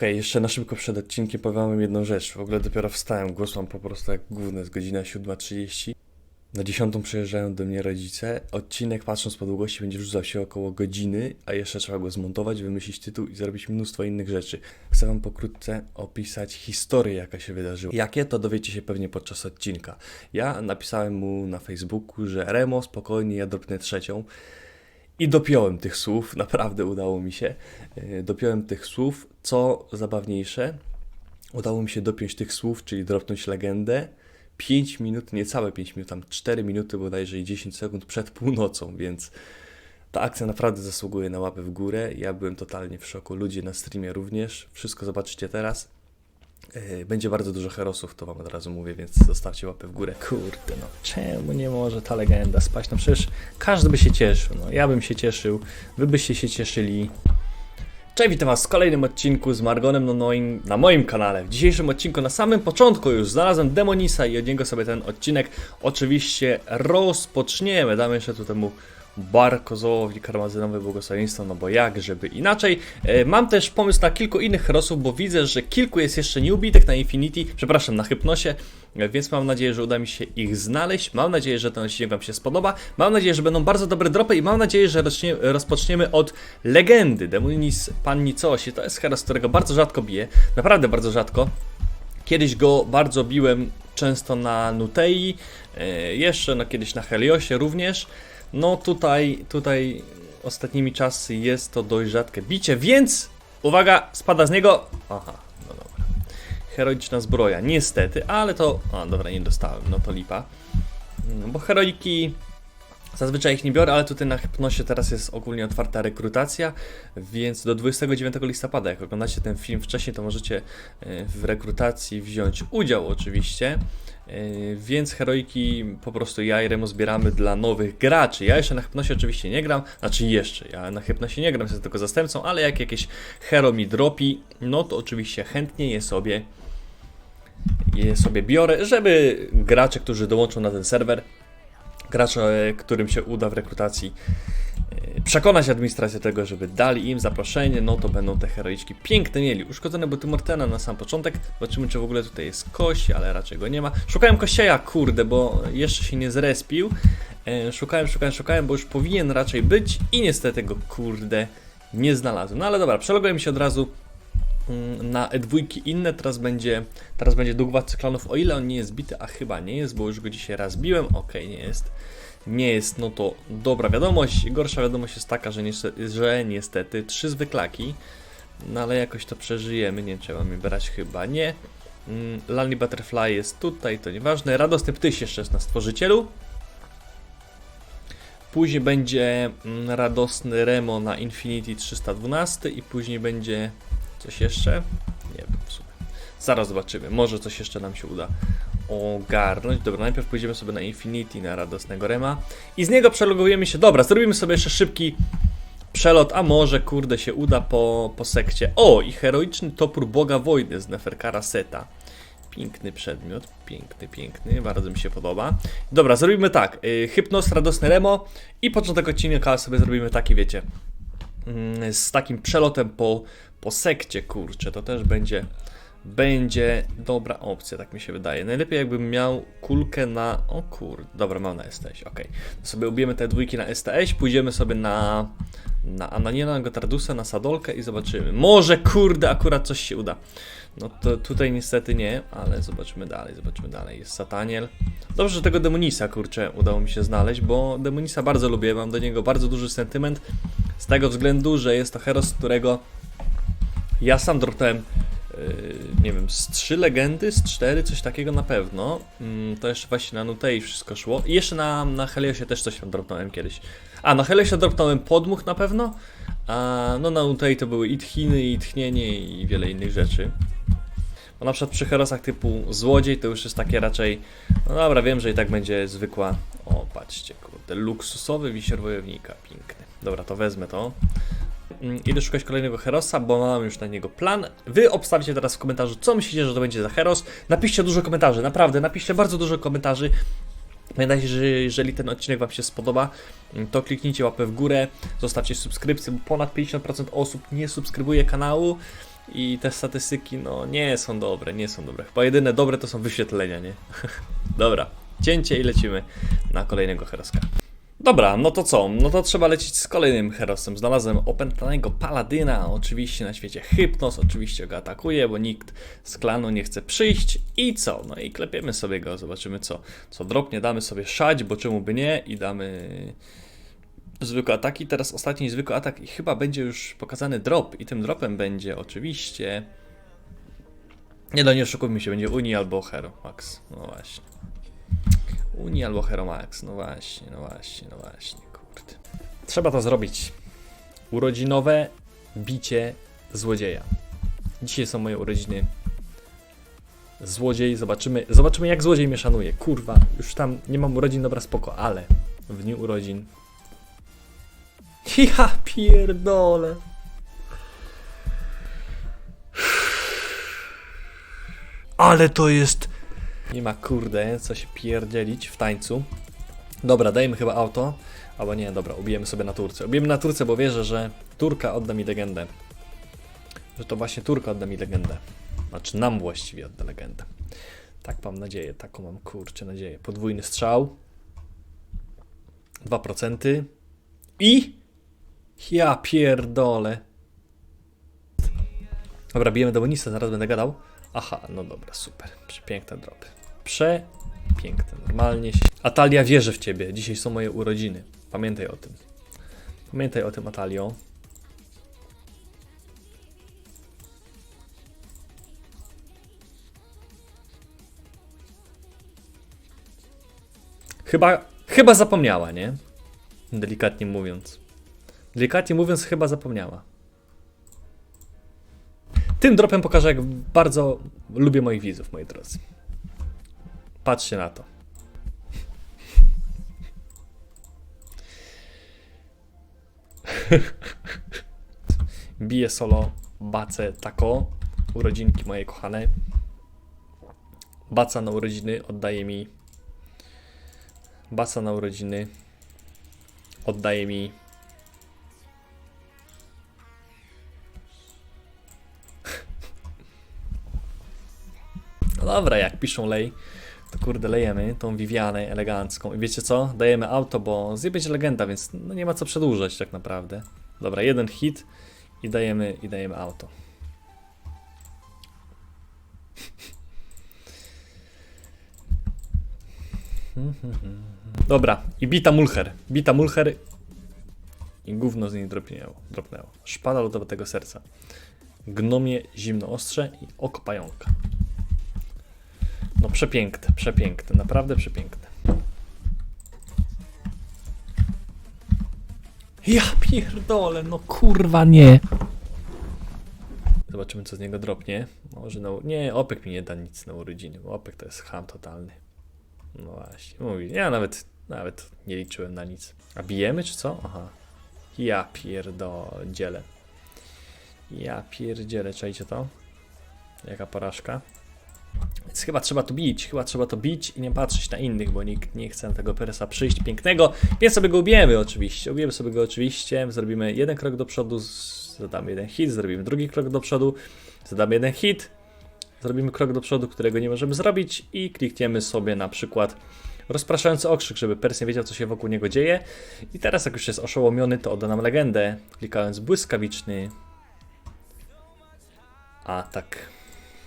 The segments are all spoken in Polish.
Okej, jeszcze na szybko przed odcinkiem powiem wam jedną rzecz. W ogóle dopiero wstałem, głos mam po prostu jak główny, jest godzina 7.30. Na 10 przyjeżdżają do mnie rodzice. Odcinek, patrząc po długości, będzie rzucał się około godziny, a jeszcze trzeba go zmontować, wymyślić tytuł i zrobić mnóstwo innych rzeczy. Chcę wam pokrótce opisać historię, jaka się wydarzyła. Jakie, to dowiecie się pewnie podczas odcinka. Ja napisałem mu na Facebooku, że Remo, spokojnie, ja dropnę trzecią. I dopiąłem tych słów, naprawdę udało mi się. Yy, Dopiąłem tych słów, co zabawniejsze, udało mi się dopiąć tych słów, czyli dropnąć legendę 5 minut, niecałe 5 minut, tam 4 minuty bodajże i 10 sekund przed północą, więc ta akcja naprawdę zasługuje na łapę w górę. Ja byłem totalnie w szoku, ludzie na streamie również. Wszystko zobaczycie teraz. Yy, Będzie bardzo dużo herosów, to wam od razu mówię, więc zostawcie łapę w górę. Kurde, no czemu nie może ta legenda spaść? No przecież każdy by się cieszył, no ja bym się cieszył, wy byście się cieszyli. Cześć, witam was w kolejnym odcinku z Margonem no moim, na moim kanale. W dzisiejszym odcinku, na samym początku już znalazłem Demonisa i od niego sobie ten odcinek oczywiście rozpoczniemy. Damy jeszcze tu temu bar kozłowi karmazynowy błogosławieństwo, no bo jak, żeby inaczej. E, mam też pomysł na kilku innych herosów, bo widzę, że kilku jest jeszcze nieubitych na Infinity, przepraszam, na Hypnosie, e, więc mam nadzieję, że uda mi się ich znaleźć. Mam nadzieję, że ten odcinek wam się spodoba. Mam nadzieję, że będą bardzo dobre dropy i mam nadzieję, że rozpoczniemy od legendy. Demonis Panni Coś. To jest heros, którego bardzo rzadko biję, naprawdę bardzo rzadko. Kiedyś go bardzo biłem często na Nutei, e, jeszcze no kiedyś na Heliosie również. No tutaj, tutaj ostatnimi czasy jest to dość rzadkie bicie, więc uwaga, spada z niego. Aha, no dobra. Heroiczna zbroja, niestety, ale to. A dobra, nie dostałem, no to lipa. No, bo heroiki. Zazwyczaj ich nie biorę, ale tutaj na Hypnosie teraz jest ogólnie otwarta rekrutacja, więc do 29 listopada, jak oglądacie ten film wcześniej, to możecie e, w rekrutacji wziąć udział oczywiście. Yy, Więc heroiki po prostu ja i Remo zbieramy dla nowych graczy. Ja jeszcze na Hypnosie oczywiście nie gram, znaczy jeszcze, ja na Hypnosie nie gram, jestem tylko zastępcą, ale jak jakieś hero mi dropi, no to oczywiście chętnie je sobie je sobie biorę, żeby gracze, którzy dołączą na ten serwer, gracze, którym się uda w rekrutacji e, przekonać administrację tego, żeby dali im zaproszenie, no to będą te heroiczki piękne mieli. Uszkodzone buty Mortena na sam początek. Zobaczymy, czy w ogóle tutaj jest kość, ale raczej go nie ma. Szukałem kościeja, kurde, bo jeszcze się nie zrespił. E, Szukałem, szukałem, szukałem, bo już powinien raczej być i niestety go, kurde, nie znalazłem. No ale dobra, przelogujemy się od razu na E2 inne, teraz będzie, teraz będzie dług władcy klanów, o ile on nie jest bity, a chyba nie jest, bo już go dzisiaj raz biłem, okej, nie jest, nie jest, no to dobra wiadomość, gorsza wiadomość jest taka, że, niestety, że niestety trzy zwyklaki, no ale jakoś to przeżyjemy, nie trzeba mi brać, chyba nie, mm, Lonely Butterfly jest tutaj, to nieważne, Radosny Ptyś jeszcze jest na Stworzycielu, Później będzie mm, radosny Remo na Infinity 312 i później będzie coś jeszcze? Nie wiem w. Zaraz zobaczymy. Może coś jeszcze nam się uda ogarnąć. Dobra, najpierw pójdziemy sobie na Infinity, na radosnego Rema i z niego przelogujemy się. Dobra, zrobimy sobie jeszcze szybki przelot, a może kurde się uda po, po sekcie. O, i heroiczny topór Boga Wojny z Neferkara Seta. Piękny przedmiot, piękny, piękny, bardzo mi się podoba. Dobra, zrobimy tak, yy, Hypnos, Radosny Remo i początek odcinka sobie zrobimy taki, wiecie, mm, z takim przelotem po, po sekcie, kurczę, to też będzie, będzie dobra opcja, tak mi się wydaje. Najlepiej jakbym miał kulkę na, o kurde, dobra, mam na STS, okej. To sobie ubijemy te dwójki na STS, pójdziemy sobie na, na Ananiela, na Gotardusa, na Sadolkę i zobaczymy. Może, kurde, akurat coś się uda. No to tutaj niestety nie, ale zobaczymy dalej, zobaczymy dalej. Jest Sataniel. Dobrze, że tego Demonisa, kurczę, udało mi się znaleźć, bo Demonisa bardzo lubię, mam do niego bardzo duży sentyment, z tego względu, że jest to hero, z którego ja sam dropnąłem, yy, nie wiem, z trzy legendy, z cztery, coś takiego na pewno. Mm, to jeszcze właśnie na Nutei wszystko szło. I jeszcze na, na Heliosie też coś tam dropnąłem kiedyś. A, na Heliosie dropnąłem podmuch na pewno, a no na Nutei to były i tchiny, i tchnienie, i wiele innych rzeczy. Bo na przykład przy herosach typu złodziej to już jest takie raczej, no dobra, wiem, że i tak będzie zwykła, o patrzcie, kurde, luksusowy wisior wojownika, piękny. Dobra, to wezmę to. Mm, Idę szukać kolejnego herosa, bo mam już na niego plan. Wy obstawicie teraz w komentarzu, co myślicie, że to będzie za heros. Napiszcie dużo komentarzy, naprawdę, napiszcie bardzo dużo komentarzy. Pamiętajcie, że jeżeli ten odcinek Wam się spodoba, to kliknijcie łapę w górę, zostawcie subskrypcję, bo ponad 50% osób nie subskrybuje kanału. i te statystyki, no nie są dobre, nie są dobre. Chyba jedyne dobre to są wyświetlenia, nie? Dobra, cięcie i lecimy na kolejnego heroska. Dobra, no to co? No to trzeba lecieć z kolejnym herosem. Znalazłem opętanego paladyna, oczywiście na świecie Hypnos, oczywiście go atakuje, bo nikt z klanu nie chce przyjść. I co? No i klepiemy sobie go, zobaczymy co. Co dropnie, damy sobie szać, bo czemu by nie i damy zwykłe ataki. Teraz ostatni zwykły atak i chyba będzie już pokazany drop i tym dropem będzie oczywiście... Nie no, nie oszukujmy się, będzie Uni albo Hero Max. No właśnie. Uni albo Hero Max. No właśnie, no właśnie, no właśnie, kurde. Trzeba to zrobić. Urodzinowe bicie złodzieja. Dzisiaj są moje urodziny. Złodziej, zobaczymy, zobaczymy jak złodziej mnie szanuje. Kurwa, już tam nie mam urodzin, dobra spoko, ale w dniu urodzin ja pierdolę. Ale to jest. Nie ma kurde, co się pierdzielić w tańcu. Dobra, dajmy chyba auto. Albo nie, dobra, ubijemy sobie na Turce. Ubijemy na Turce, bo wierzę, że Turka odda mi legendę. Że to właśnie Turka odda mi legendę. Znaczy nam właściwie odda legendę. Tak mam nadzieję, taką mam kurczę nadzieję. Podwójny strzał. 2%. I ja pierdolę. Dobra, bijemy Demonista, zaraz będę gadał. Aha, no dobra, super. Przepiękne dropy. Przepiękne, normalnie. się- Atalia, wierzę w ciebie. Dzisiaj są moje urodziny. Pamiętaj o tym. Pamiętaj o tym, Atalio. Chyba, chyba zapomniała, nie? Delikatnie mówiąc. Delikatnie mówiąc, chyba zapomniała. Tym dropem pokażę, jak bardzo lubię moich widzów, moi drodzy. Patrzcie na to. Biję solo bacę tako. Urodzinki moje kochane. Baca na urodziny oddaje mi. Baca na urodziny oddaje mi No dobra, jak piszą lej, to kurde lejemy tą Vivianę elegancką. I wiecie co? Dajemy auto, bo zje będzie legenda, więc no nie ma co przedłużać tak naprawdę. Dobra, jeden hit i dajemy, i dajemy auto. Dobra, i bita mulcher. Bita mulcher i gówno z niej dropnęło. dropnęło. Szpada lodowatego serca. Gnomie zimno ostrze i oko pająka. No przepiękne, przepiękne, naprawdę przepiękne. Ja pierdolę, no kurwa nie. Zobaczymy co z niego dropnie. Może na... Nie, Opek mi nie da nic na urodziny, Opek to jest ham totalny. No właśnie, mówi. Ja nawet, nawet nie liczyłem na nic. A bijemy czy co? Aha. Ja pierdzielę. Ja pierdzielę, czajcie to? Jaka porażka. Więc chyba trzeba to bić, chyba trzeba to bić i nie patrzeć na innych, bo nikt nie chce na tego Peresa przyjść pięknego, więc sobie go ubijemy oczywiście, ubijemy sobie go oczywiście, zrobimy jeden krok do przodu, zadamy jeden hit, zrobimy drugi krok do przodu, zadamy jeden hit, zrobimy krok do przodu, którego nie możemy zrobić i klikniemy sobie na przykład rozpraszający okrzyk, żeby Pers nie wiedział, co się wokół niego dzieje. I teraz, jak już jest oszołomiony, to odda nam legendę, klikając błyskawiczny atak.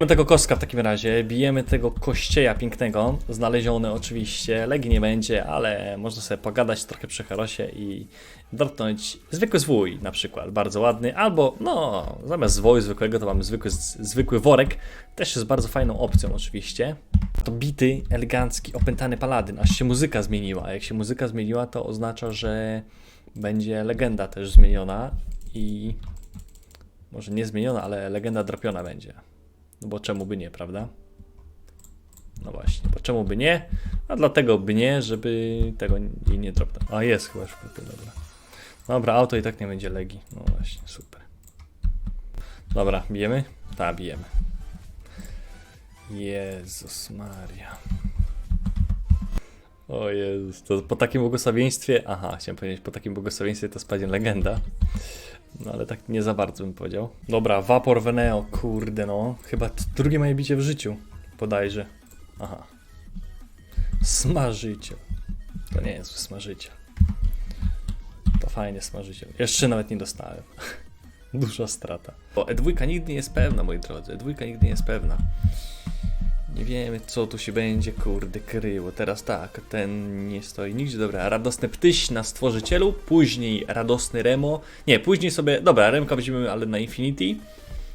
Mamy tego kostka w takim razie, bijemy tego kościeja pięknego, znaleziony oczywiście, legi nie będzie, ale można sobie pogadać trochę przy herosie i dotknąć zwykły zwój na przykład, bardzo ładny, albo no, zamiast zwoju zwykłego to mamy zwykły, zwykły worek, też jest bardzo fajną opcją oczywiście. To bity, elegancki, opętany paladyn, aż się muzyka zmieniła, a jak się muzyka zmieniła to oznacza, że będzie legenda też zmieniona i może nie zmieniona, ale legenda dropiona będzie. No bo czemu by nie, prawda? No właśnie, bo czemu by nie? A dlatego by nie, żeby tego jej nie dropnął. A jest chyba już kupy, dobra. Dobra, auto i tak nie będzie legi. No właśnie, super. Dobra, bijemy? Tak, bijemy. Jezus Maria. O Jezus, to po takim błogosławieństwie, aha, chciałem powiedzieć, po takim błogosławieństwie to spadnie legenda. No ale tak nie za bardzo bym powiedział. Dobra, Vapor Veneo, kurde no. Chyba drugie moje bicie w życiu. Podajże. Aha. Smażyciel. To nie jest smażyciel. To fajnie smażyciel. Jeszcze nawet nie dostałem. Duża strata. Bo E2 nigdy nie jest pewna, moi drodzy. E2 nigdy nie jest pewna. Nie wiemy, co tu się będzie, kurde, kryło. Teraz tak, ten nie stoi nigdzie. Dobra, radosny ptyś na stworzycielu, później radosny Remo. Nie, później sobie, dobra, Remka weźmiemy, ale na Infinity.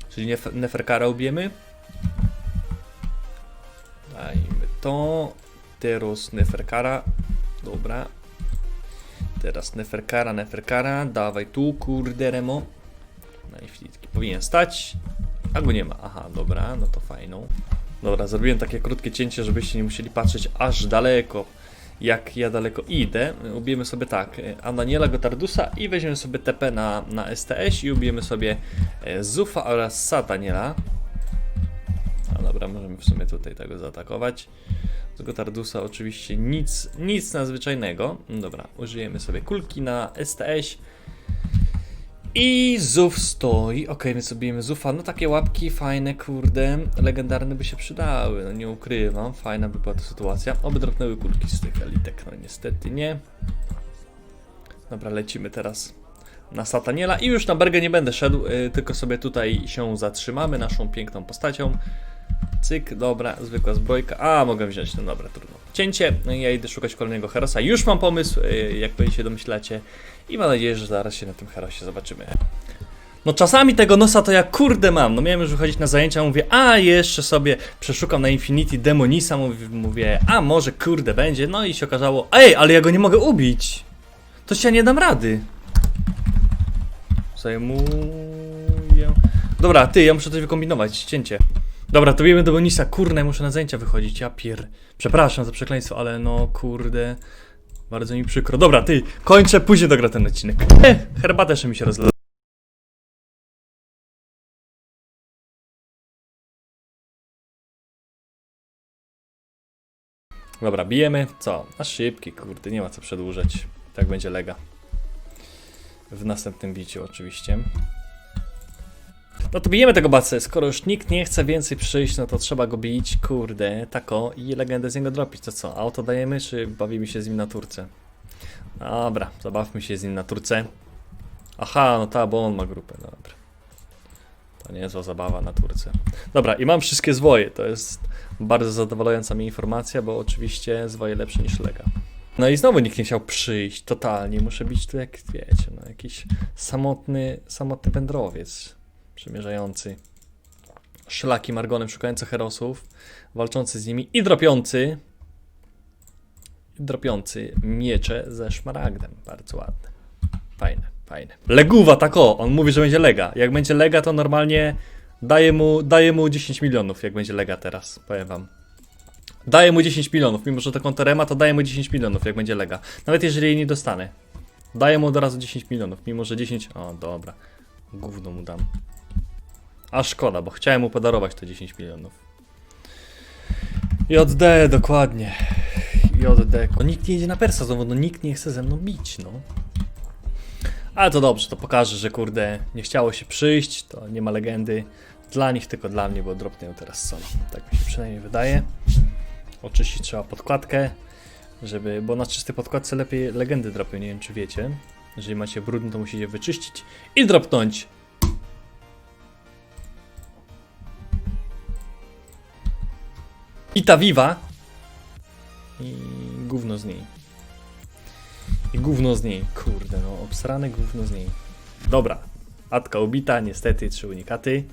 Czyli Nef Neferkara ubijemy. Dajmy to. Teraz Neferkara. Dobra. Teraz Neferkara, Neferkara. Dawaj tu, kurde, Remo. Na Infinity powinien stać. A go nie ma. Aha, dobra, no to fajną. Dobra, zrobiłem takie krótkie cięcie, żebyście nie musieli patrzeć aż daleko, jak ja daleko idę. Ubijemy sobie tak, e, Ananiela Gotardusa i weźmiemy sobie TP na, na STS i ubijemy sobie e, Zufa oraz Sataniela. A dobra, możemy w sumie tutaj tego zaatakować. Z Gotardusa oczywiście nic, nic nadzwyczajnego. Dobra, użyjemy sobie kulki na STS. I Zuf stoi. Okej, więc robimy Zufa. No takie łapki fajne, kurde. Legendarne by się przydały, no nie ukrywam. Fajna by była ta sytuacja. Oby dropnęły kulki z tych elitek. No niestety nie. Dobra, lecimy teraz na Sataniela. I już na Bergę nie będę szedł, y, tylko sobie tutaj się zatrzymamy naszą piękną postacią. Cyk, dobra, zwykła zbrojka. A, mogę wziąć, no dobra, trudno. Cięcie, no ja idę szukać kolejnego herosa. Już mam pomysł, y, jak pewnie się domyślacie. I mam nadzieję, że zaraz się na tym herosie zobaczymy. No czasami tego nosa to ja kurde mam. No miałem już wychodzić na zajęcia, mówię, a jeszcze sobie przeszukam na Infinity Demonisa, mówię, a może kurde będzie. No i się okazało, ej, ale ja go nie mogę ubić. To się ja nie dam rady. Zajmuję. Dobra, ty, ja muszę coś wykombinować, cięcie. Dobra, to wiemy Demonisa, kurde, muszę na zajęcia wychodzić, ja pier... Przepraszam za przekleństwo, ale no kurde... Bardzo mi przykro. Dobra, ty, kończę, później dogra ten odcinek. E, herbatę jeszcze mi się rozlała. Dobra, bijemy. Co? Na szybki, kurde, nie ma co przedłużać. Tak będzie lega. W następnym biciu oczywiście. No to bijemy tego bacę. Skoro już nikt nie chce więcej przyjść, no to trzeba go bić, kurde, tako i legendę z niego dropić. To co, auto dajemy, czy bawimy się z nim na turce? Dobra, zabawmy się z nim na turce. Aha, no ta, bo on ma grupę, dobra. To niezła zabawa na turce. Dobra, i mam wszystkie zwoje. To jest bardzo zadowalająca mi informacja, bo oczywiście zwoje lepsze niż lega. No i znowu nikt nie chciał przyjść, totalnie. Muszę być tu jak, wiecie, no jakiś samotny, samotny wędrowiec przemierzający szlaki Margonem, szukający herosów, walczący z nimi i dropiący dropiący miecze ze szmaragdem. Bardzo ładne. Fajne, fajne. Leguwa, tak o, on mówi, że będzie lega. Jak będzie lega, to normalnie daje mu, daje mu 10 milionów, jak będzie lega teraz, powiem wam. Daję mu 10 milionów, mimo że to kontorema, to daję mu 10 milionów, jak będzie lega. Nawet jeżeli jej nie dostanę. Daję mu od razu 10 milionów, mimo że 10... O, dobra. Gówno mu dam. A szkoda, bo chciałem mu podarować te 10 milionów. JD, dokładnie. JD. No nikt nie idzie na persa znowu, no nikt nie chce ze mną bić, no. Ale to dobrze, to pokaże, że kurde, nie chciało się przyjść, to nie ma legendy. Dla nich, tylko dla mnie, bo dropnę teraz solo. Tak mi się przynajmniej wydaje. Oczyścić trzeba podkładkę, żeby, bo na czystej podkładce lepiej legendy dropią, nie wiem czy wiecie. Jeżeli macie brudny, to musicie wyczyścić i dropnąć. I ta Viva. I gówno z niej. I gówno z niej. Kurde, no obsrane gówno z niej. Dobra. Atka ubita, niestety trzy unikaty.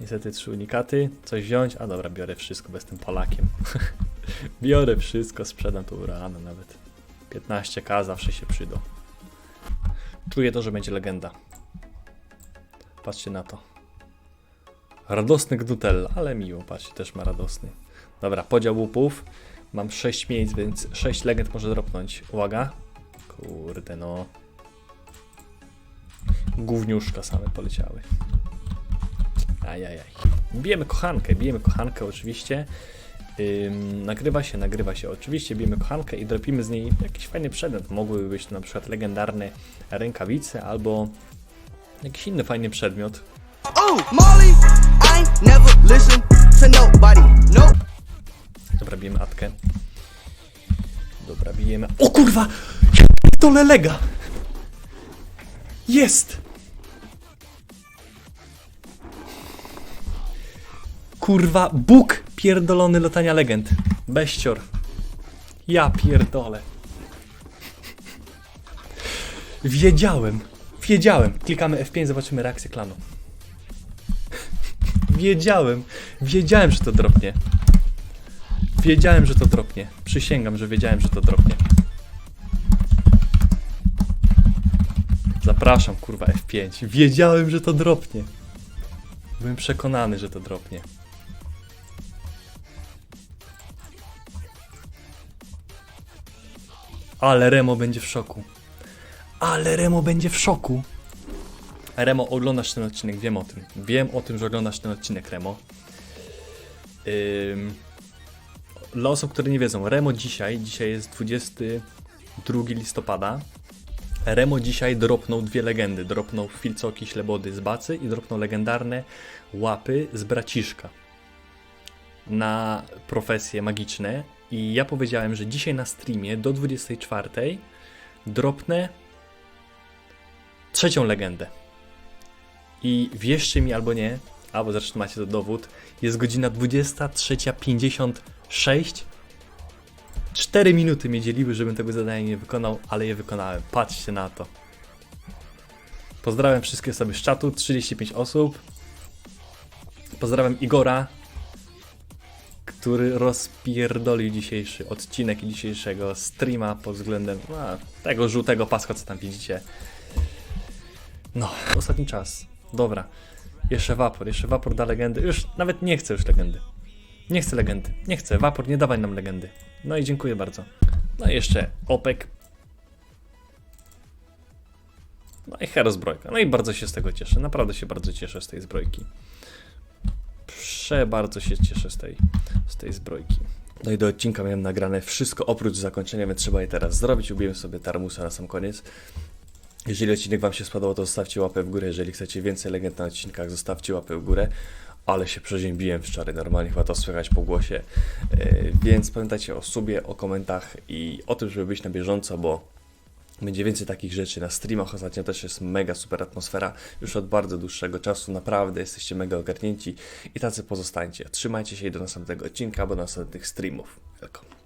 Niestety trzy unikaty. Coś wziąć? A dobra, biorę wszystko, bez tym Polakiem. biorę wszystko, sprzedam to rano nawet. 15k zawsze się przydą. Czuję to, że będzie legenda. Patrzcie na to. Radosny Gnutella, ale miło, patrzcie, też ma radosny. Dobra, podział łupów. Mam 6 miejsc, więc 6 legend może dropnąć. Uwaga. Kurde, no. Gówniuszka same poleciały. Ajajaj. Bijemy kochankę, bijemy kochankę oczywiście. Ym, nagrywa się, nagrywa się oczywiście, bijemy kochankę i dropimy z niej jakiś fajny przedmiot. Mogłyby być to na przykład legendarne rękawice albo Jakiś inny fajny przedmiot. Oh, Molly, I never listen to nobody. Nope. Dobra, bijemy Atkę. Dobra, bijemy... O kurwa! To lelega! Jest! Kurwa, Bóg pierdolony lotania legend. Beścior. Ja pierdolę. Wiedziałem. Wiedziałem. Klikamy F5, zobaczymy reakcję klanu. Wiedziałem. Wiedziałem, że to dropnie. Wiedziałem, że to dropnie. Przysięgam, że wiedziałem, że to dropnie. Zapraszam, kurwa, F5. Wiedziałem, że to dropnie. Byłem przekonany, że to dropnie. Ale Remo będzie w szoku. Ale Remo będzie w szoku. Remo, oglądasz ten odcinek, wiem o tym. Wiem o tym, że oglądasz ten odcinek, Remo. Ym... Dla osób, które nie wiedzą, Remo dzisiaj, dzisiaj jest 22 listopada. Remo dzisiaj dropnął dwie legendy. Dropnął filcoki ślebody z Bacy i dropnął legendarne łapy z Braciszka na profesje magiczne. I ja powiedziałem, że dzisiaj na streamie do 24 dropnę trzecią legendę. I wierzcie mi albo nie, albo zresztą macie to dowód, jest godzina 23.56. 4 minuty mnie dzieliły, żebym tego zadania nie wykonał, ale je wykonałem. Patrzcie na to. Pozdrawiam wszystkie osoby z czatu, 35 osób. Pozdrawiam Igora, który rozpierdolił dzisiejszy odcinek i dzisiejszego streama pod względem a, tego żółtego paska, co tam widzicie. No, ostatni czas. Dobra. Jeszcze wapor, jeszcze wapor da legendy. Już nawet nie chcę już legendy. Nie chcę legendy. Nie chcę. Wapor, nie dawaj nam legendy. No i dziękuję bardzo. No i jeszcze opek. No i hero zbrojka. No i bardzo się z tego cieszę. Naprawdę się bardzo cieszę z tej zbrojki. Prze bardzo się cieszę z tej, z tej zbrojki. No i do odcinka miałem nagrane wszystko oprócz zakończenia, więc trzeba je teraz zrobić. Ubiłem sobie tarmusa na sam koniec. Jeżeli odcinek Wam się spodobał, to zostawcie łapę w górę. Jeżeli chcecie więcej legend na odcinkach, zostawcie łapę w górę. Ale się przeziębiłem wczoraj, normalnie chyba to słychać po głosie. Yy, więc pamiętajcie o subie, o komentach i o tym, żeby być na bieżąco, bo będzie więcej takich rzeczy na streamach. Ostatnio też jest mega super atmosfera. Już od bardzo dłuższego czasu. Naprawdę jesteście mega ogarnięci i tacy pozostańcie. Trzymajcie się i do następnego odcinka, bo do następnych streamów. Wielko.